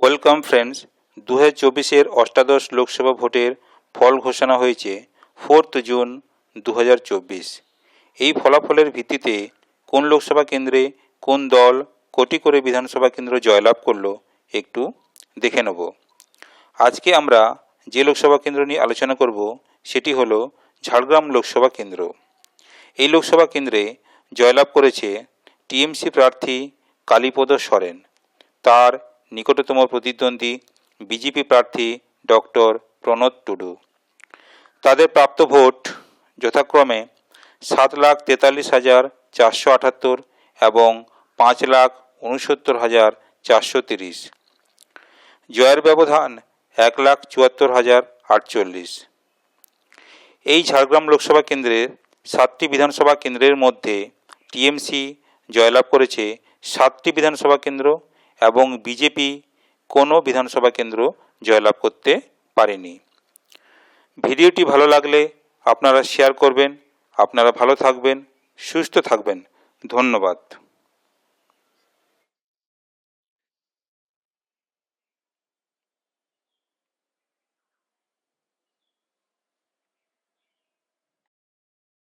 Welcome friends দু হাজার চব্বিশের অষ্টাদশ লোকসভা ভোটের ফল ঘোষণা হয়েছে ফোর্থ জুন দু হাজার চব্বিশ। এই ফলাফলের ভিত্তিতে কোন লোকসভা কেন্দ্রে কোন দল কোটি করে বিধানসভা কেন্দ্র জয়লাভ করল একটু দেখে নেব। আজকে আমরা যে লোকসভা কেন্দ্র নিয়ে আলোচনা করব সেটি হলো ঝাড়গ্রাম লোকসভা কেন্দ্র। এই লোকসভা কেন্দ্রে জয়লাভ করেছে টিএমসি প্রার্থী কালীপদ সরেন। তার নিকটতম প্রতিদ্বন্দ্বী বিজেপি প্রার্থী ডক্টর প্রণব টুডু। তাদের প্রাপ্ত ভোট যথাক্রমে সাত লাখ তেতাল্লিশ হাজার চারশো আটাত্তর এবং পাঁচ লাখ উনসত্তর হাজার চারশো তিরিশ। জয়ের ব্যবধান এক লাখ চুয়াত্তর হাজার আটচল্লিশ। এই ঝাড়গ্রাম লোকসভা কেন্দ্রের সাতটি বিধানসভা কেন্দ্রের মধ্যে টিএমসি জয়লাভ করেছে সাতটি বিধানসভা কেন্দ্র এবং বিজেপি কোনো বিধানসভা কেন্দ্র জয়লাভ করতে পারেনি। ভিডিওটি ভালো লাগলে আপনারা শেয়ার করবেন, আপনারা ভালো থাকবেন, সুস্থ থাকবেন। ধন্যবাদ।